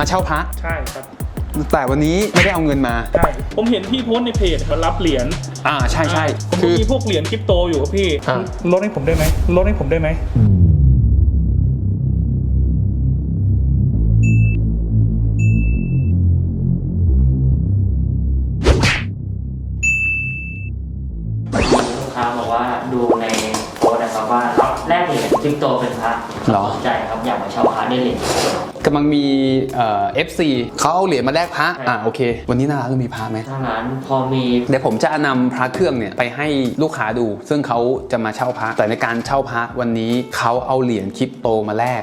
มาเช่าพระ ใช่ครับ แต่วันนี้ไม่ได้เอาเงินมา ใช่ ผมเห็นพี่โพสต์ในเพจมารับเหรียญอ่าใช่ใช่ผมคือ มีพวกเหรียญคริปโตอยู่ครับพี่อ่า ลดให้ผมได้ไหมลดให้ผมได้ไหมลูกค้าบอกว่าดูในโพสต์นะครับว่ารับแลกเหรียญคริปโตเป็นพระเหรอ สนใจครับอยากมาเช่าพระได้เหรียญ กำลังมีเอ่อฟซีเขาเอาเหรียญมาแลกพระใช่อ่าโอเค วันนี้หนาร้านเรามีพระไหมถ้างั้นพอมีเดี๋ยวผมจะนำพระเครื่องเนี่ยไปให้ลูกค้าดู ซึ่งเขาจะมาเช่าพระ แต่ในการเช่าพระวันนี้เขาเอาเหรียญคริปโตมาแลก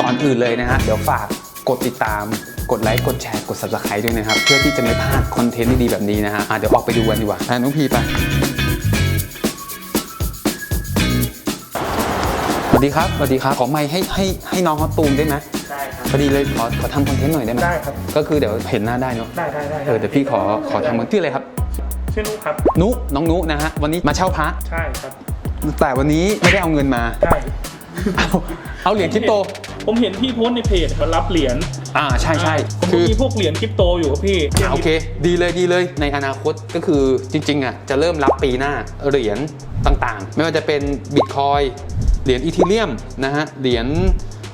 ก่อนอื่นเลยนะฮะ เดี๋ยวฝากกดติดตาม กดไลค์ กดแชร์ กด subscribe ด้วยนะครับ เพื่อที่จะไม่พลาดคอนเทนต์ดีๆแบบนี้นะฮะอะเดี๋ยวออกไปดูกันดีกว่าอะน้องพีไป วัสดีครับสวัสดีครับขอไมค์ให้ให้ให้น้องเขาตูมได้ไหมได้ครับพอดีเลยขอขอทำคอนเทนต์หน่อยได้ไหมได้ครับ ก็คือเดี๋ยวเห็นหน้าได้เนาะได้ได้ได้เออเดี๋ยวพี่ขอขอทำมันชื่ออะไรครับ ชื่อนุครับ นุน้องนุนะฮะวันนี้มาเช่าพระใช่ครับ แต่วันนี้ไม่ได้เอาเงินมาใช่ เอาเอาเหรียญคริปโต ผมเห็นพี่โพสต์ในเพจมารับเหรียญอ่าใช่ใช่ผมคือ มีพวกเหรียญคริปโตอยู่ครับพี่อ่าโอเค ดีเลยดีเลยในอนาคตก็คือจริงๆอะจะเริ่มรับปีหน้าเหรียญต่างๆ ไม่ว่าจะเป็นบิตคอยเหรียญอีทีเรียมนะฮะเหรียญ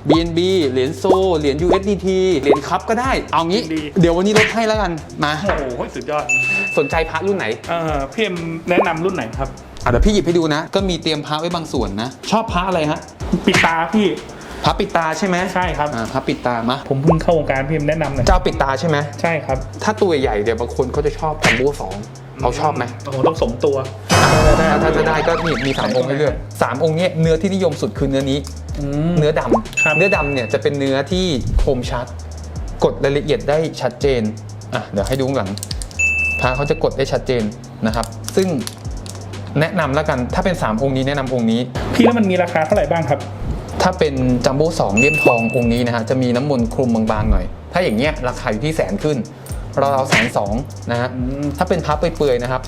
BNB เหรียญโซเหรียญ USDT เหรียญคัพก็ได้ เอางี้ เดี๋ยววันนี้ลดให้แล้วกันมาโอ้โหสุดยอดสนใจพระรุ่นไหน เอ่อพี่เอ็มแนะนำรุ่นไหนครับ อะเดี๋ยวพี่หยิบให้ดูนะ ก็มีเตรียมพระไว้บางส่วนนะ ชอบพระอะไรฮะ ปิดตาพี่พระปิดตาใช่ไหมใช่ครับอ่าพระปิดตามาผมเพิ่งเข้าวงการพี่เอ็มแนะนำหน่อยเจ้าปิดตาใช่ไหมใช่ครับ ถ้าตัวใหญ่ๆเดี๋ยวบางคนเขาจะชอบจัมโบ้สองเขาชอบไหมโอ้โหต้องสมตัวถ้าถ้าจะได้ก็นี่มีสามองค์ให้เลือกสามองค์เนี้ยเนื้อที่นิยมสุดคือเนื้อนี้อืมเนื้อดครับำเนื้อดำเนี่ยจะเป็นเนื้อที่คมชัด กดรายละเอียดได้ชัดเจนอะเดี๋ยวให้ดูข้างหลังพระเขาจะกดได้ชัดเจนนะครับ ซึ่ง แนะนำแล้วกัน ถ้าเป็น 3 องค์นี้แนะนำองค์นี้ พี่แล้วมันมีราคาเท่าไหร่บ้างครับ ถ้าเป็นจัมโบ้สองเลี่ยมทององค์นี้นะฮะจะมีน้ำมนต์คลุมบางๆหน่อย ถ้าอย่างเงี้ยราคาอยู่ที่แสนขึ้นเราเอาแสนสองนะฮะอืมถ้าเป็นพับเปื่อยๆนะครับ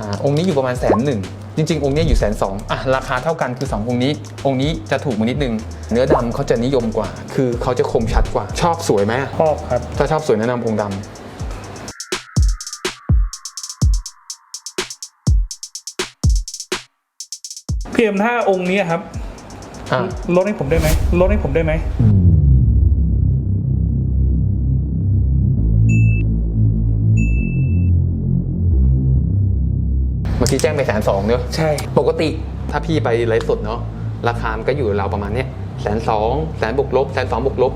อาองค์นี้อยู่ประมาณแสนหนึ่งจริงๆ องค์เนี้ยอยู่แสนสองอะราคาเท่ากันคือ 2 องค์นี้ องค์นี้จะถูกมานิดนึง เนื้อดำเขาจะนิยมกว่า คือเขาจะคมชัดกว่า ชอบสวยไหมชอบครับ ถ้าชอบสวยแนะนำองค์ดพี่ มถ้าองค์นี้ครับำอะลดให้ผมได้ไหมลดให้ผมได้ไหมเมื่อกี้แจ้งไปแสนสองเนอะใช่ ปกติถ้าพี่ไปไลฟ์สดเนาะราคามันก็อยู่เราวประมาณเนี้ยแสนสองแสนบวกลบแสนสองบวกลบ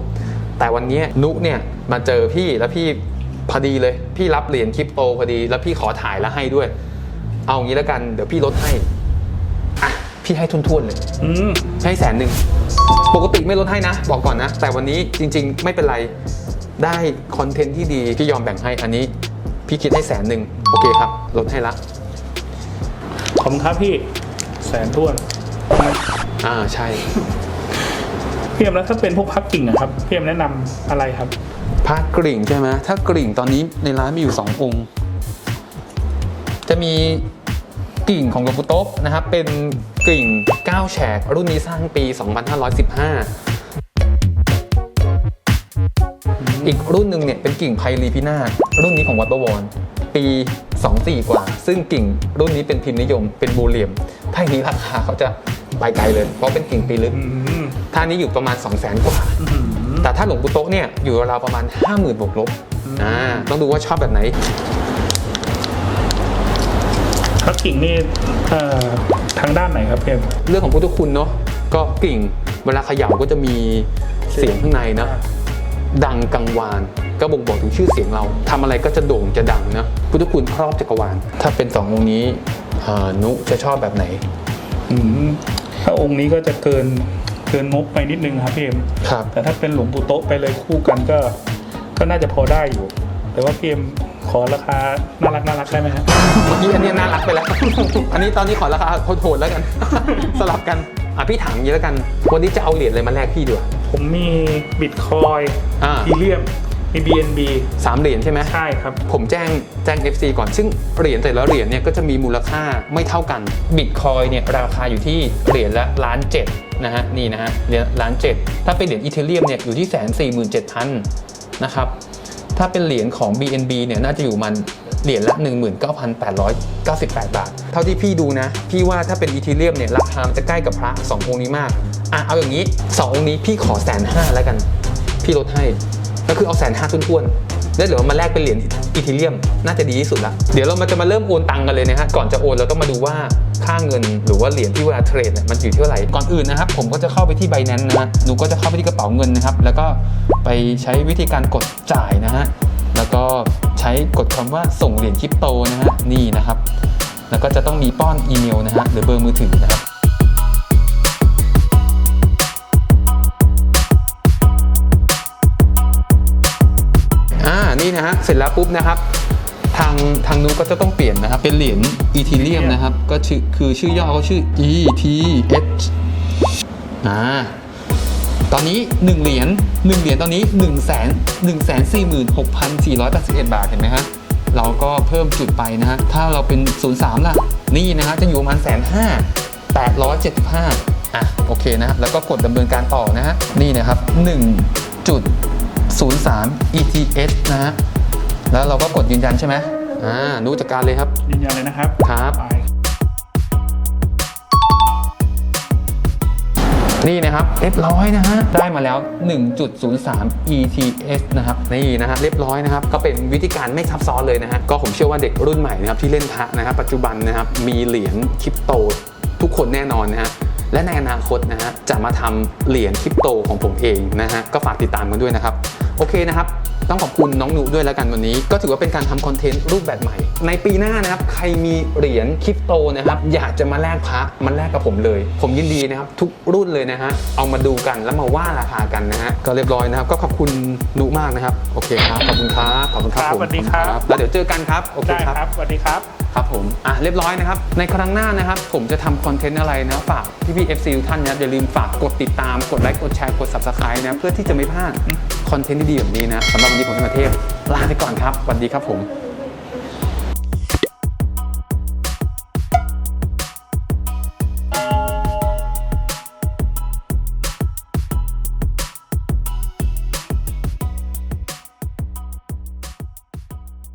แต่วันเนี้ยนุเนี่ยมาเจอพี่แล้วพี่พอดีเลย พี่รับเหรียญคริปโตพอดี แล้วพี่ขอถ่ายแล้วให้ด้วย เอางี้แล้วกันเดี๋ยวพี่ลดให้อะ พี่ให้ทุนๆเลย อืม ให้แสนหนึ่ง ปกติไม่ลดให้นะ บอกก่อนนะ แต่วันนี้จริง ๆ ไม่เป็นไร ได้คอนเทนต์ที่ดี พี่ยอมแบ่งให้อันนี้ พี่คิดให้แสนหนึ่งโอเคครับ ลดให้ละ ขอบคุณครับพี่ แสนท้วน อ่าใช่ พี่เอ็มแล้วถ้าเป็นพวกพักกิ่งอะครับ พี่เอ็มแนะนำอะไรครับ พระกริ่งใช่ไหมถ้ากริ่งตอนนี้ในร้านมีอยู่2องค์ จะมี กิ่งของหลวงปู่โต๊ะนะครับเป็นกริ่ง 9 แฉก รุ่นนี้สร้างปี 2515อีกรุ่นหนึ่งเนี่ยเป็นกิ่งไพรีพินาศรุ่นนี้ของวัดบวร ปี 24 กว่า ซึ่งกิ่งรุ่นนี้เป็นพิมพ์นิยม เป็นบูเหลี่ยม ถ้าอย่างนี้ราคาเขาจะไปไกลเลย เพราะเป็นกิ่งปีลึกอืมท่านี้อยู่ประมาณ 2 0 0 0 0 0 กว่า แต่ถ้าหลวงปู่โต๊ะเนี่ยอยู่ราวๆประมาณ 50,000บวกลบอ่าต้องดูว่าชอบแบบไหนพั กกิ่งนี่เอ่อทางด้านไหนครับพี่เอ็ม เรื่องของพุทธคุณเนาะก็กิ่งเวลาเขย่าก็จะมีเสียงข้างในนะ ดังกังวานก็บ่งบอกถึงชื่อเสียงเราทำอะไรก็จะโด่งจะดังนะพุทธคุณครอบจักรวาลถ้าเป็นสององค์นี้อ่านุจะชอบแบบไหน อืมถ้าองค์นี้ก็จะเกินเกินงบไปนิดนึงครับพี่เอ็มครับ แต่ถ้าเป็นหลวงปู่โต๊ะไปเลยคู่กันก็ ก็น่าจะพอได้อยู่ แต่ว่าพี่เอ็ม ขอราคาน่ารักน่ารักได้ไหมฮะเมื่อกี้อันเนี้ยน่ารักไปแล้ว อันนี้ตอนนี้ขอราคาโหดๆแล้วกัน สลับกัน อะพี่ถามอย่างนี้แล้วกัน วันนี้จะเอาเหรียญอะไรมาแลกพี่ดีกว่า ผมมีบิตคอยอ่าอีเลียมมี BNB สามเหรียญใช่ไหมใช่ครับ ผมแจ้งแจ้ง FC ก่อน ซึ่งเหรียญแต่ละเหรียญเนี่ยก็จะมีมูลค่าไม่เท่ากันบิตคอยเนี่ยราคาอยู่ที่เหรียญละล้านเจ็ดนะฮะนี่นะฮะเหรียญล้านเจ็ดถ้าเป็นเหรียญอีเทเรียมเนี่ยอยู่ที่แสนสี่หมื่นเจ็ดพันนะครับ ถ้าเป็นเหรียญของ BNB เนี่ยน่าจะอยู่มันเหรียญละ 19,898 บาท เท่าที่พี่ดูนะ พี่ว่าถ้าเป็นอีเทเรียมเนี่ยราคามันจะใกล้กับพระ2องค์นี้มาก อะเอาอย่างนี้ 2 องค์นี้พี่ขอแสนห้าแล้วกัน พี่ลดให้ ก็คือเอาแสนห้าทุนๆแล้วเดี๋ยวมาแลกเป็นเหรียญอีเทเรียม น่าจะดีที่สุดละ เดี๋ยวเรามาจะมาเริ่มโอนตังกันเลยนะฮะ ก่อนจะโอนเราต้องมาดูว่าค่าเงินหรือว่าเหรียญที่เวลาเทรดเนี่ยมันอยู่ที่เท่าไหร่ ก่อนอื่นนะครับผมก็จะเข้าไปที่ Binance นะฮะหนูก็จะเข้าไปที่กระเป๋าเงินนะครับ แล้วก็ ไปใช้วิธีการกดจ่ายนะฮะ แล้วก็ใช้กดคำว่าส่งเหรียญคริปโตนะฮะ นี่นะครับ แล้วก็จะต้องมีป้อนอีเมลนะฮะหรือเบอร์มือถือนะครับอ่านี่นะฮะ เสร็จแล้วปุ๊บนะครับ ทางทางนู้นก็จะต้องเปลี่ยนนะครับ เป็นเหรียญอีทีเรียมนะครับ ก็ชื่อคือชื่อย่อเขาชื่อ ETH อ่า ตอนนี้ 1 เหรียญ1เหรียญตอนนี้ 1 1 4 6 4 8 1 บาทเห็นไหมฮะเราก็เพิ่มจุดไปนะฮะ ถ้าเราเป็น 03 ล่ะ นี่นะฮะ จะอยู่ประมาณแสนห้าแปดร้อยเจ็ดสิบห้าอะ โอเคนะ แล้วก็กดดำเนินการต่อนะฮะ นี่นะครับ1จุด03 ETH นะฮะ แล้วเราก็กดยืนยันใช่ไหมอ่า รู้จักการเลยครับ ยืนยันเลยนะครับ ครับ นี่นะครับเรียบร้อยนะฮะได้มาแล้ว 1.03 ETS นะครับนี่นะฮะเรียบร้อยนะครับก็เป็นวิธีการไม่ซับซ้อนเลยนะฮะก็ผมเชื่อว่าเด็กรุ่นใหม่นะครับที่เล่นพระนะครับปัจจุบันนะครับมีเหรียญคริปโตทุกคนแน่นอนนะฮะและในอนาคตนะฮะจะมาทำเหรียญคริปโตของผมเองนะฮะก็ฝากติดตามกันด้วยนะครับ โอเคนะครับ ต้องขอบคุณน้องหนูด้วยแล้วกันวันนี้ ก็ถือว่าเป็นการทำคอนเทนต์รูปแบบใหม่ ในปีหน้านะครับใครมีเหรียญคริปโตนะครับอยากจะมาแลกพระมันแลกกับผมเลย ผมยินดีนะครับทุกรุ่นเลยนะฮะเอามาดูกันแล้วมาว่าราคากันนะฮะก็เรียบร้อยนะครับก็ขอบคุณนุมากนะครับโอเคครับขอบคุณครับขอบคุณครับครับผมสวัสดีครับแล้วเดี๋ยวเจอกันครับโอเคได้ครับ ครับสวัสดีครับ ครับผม อะ เรียบร้อยนะครับ ในครั้งหน้านะครับ ผมจะทำคอนเทนต์อะไรนะฝากพี่พี่ FC ทุกท่านนะอย่าลืมฝากกดติดตาม กดไลค์ กดแชร์ กด Subscribe นะ เพื่อที่จะไม่พลาด คอนเทนต์ดีๆแบบนี้นะสำหรับวันนี้ผมเอ็มเทพลาไปก่อนครับสวัสดีครับผม